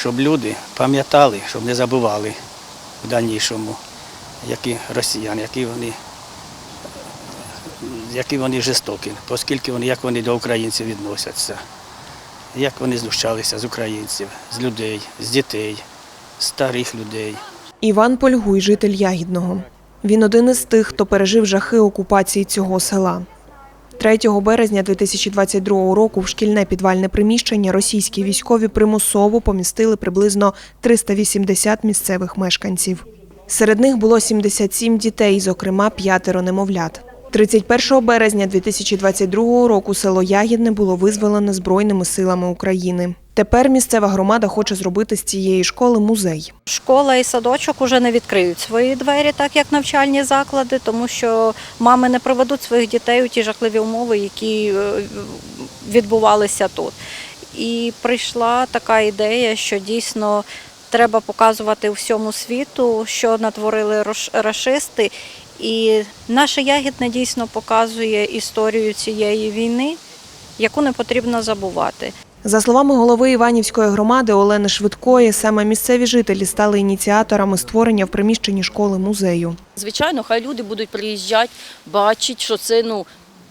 щоб люди пам'ятали, щоб не забували в дальнішому, які росіяни, які вони, які вони жорстокі, оскільки вони, як вони до українців відносяться, як вони знущалися з українців, з людей, з дітей, з старих людей. Іван Польгуй, житель Ягідного. Він один із тих, хто пережив жахи окупації цього села. 3 березня 2022 року в шкільне підвальне приміщення російські військові примусово помістили приблизно 380 місцевих мешканців. Серед них було 77 дітей, зокрема п'ятеро немовлят. 31 березня 2022 року село Ягідне було визволене Збройними силами України. Тепер місцева громада хоче зробити з цієї школи музей. Школа і садочок уже не відкриють свої двері, так як навчальні заклади, тому що мами не проведуть своїх дітей у ті жахливі умови, які е, відбувалися тут. І прийшла така ідея, що дійсно треба показувати всьому світу, що натворили рашисти. І наше ягідне дійсно показує історію цієї війни, яку не потрібно забувати. За словами голови Іванівської громади Олени Швидкої, саме місцеві жителі стали ініціаторами створення в приміщенні школи музею. Звичайно, хай люди будуть приїжджати, бачити, що це ну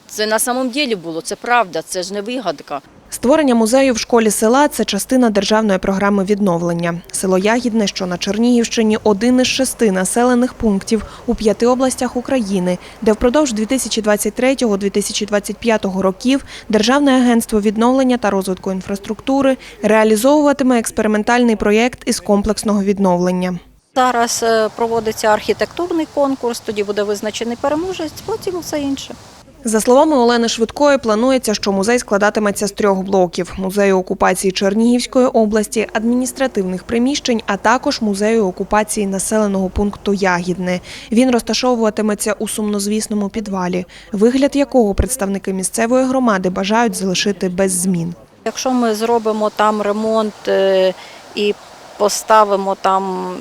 це на самом ділі було, це правда, це ж не вигадка. Створення музею в школі села це частина державної програми відновлення. Село Ягідне, що на Чернігівщині, один із шести населених пунктів у п'яти областях України, де впродовж 2023-2025 років Державне агентство відновлення та розвитку інфраструктури реалізовуватиме експериментальний проєкт із комплексного відновлення. Зараз е, проводиться архітектурний конкурс, тоді буде визначений переможець, потім все інше. За словами Олени Швидкої, планується, що музей складатиметься з трьох блоків: музею окупації Чернігівської області, адміністративних приміщень, а також музею окупації населеного пункту Ягідне. Він розташовуватиметься у сумнозвісному підвалі, вигляд якого представники місцевої громади бажають залишити без змін. Якщо ми зробимо там ремонт е, і поставимо там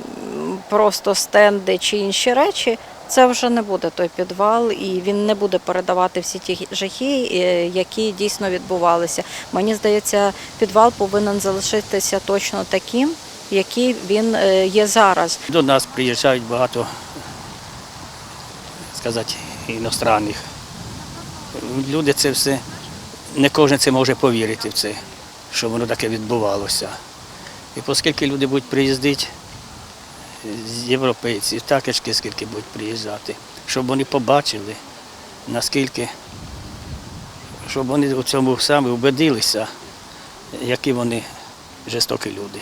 просто стенди чи інші речі, це вже не буде той підвал, і він не буде передавати всі ті жахи, е, які дійсно відбувалися. Мені здається, підвал повинен залишитися точно таким, який він е, є зараз. До нас приїжджають багато, сказати, іностранних. Люди це все, не кожен це може повірити в це, що воно таке відбувалося. І оскільки люди будуть приїздити, європейців, також скільки будуть приїжджати, щоб вони побачили, наскільки, щоб вони у цьому саме убедилися, які вони жорстокі люди.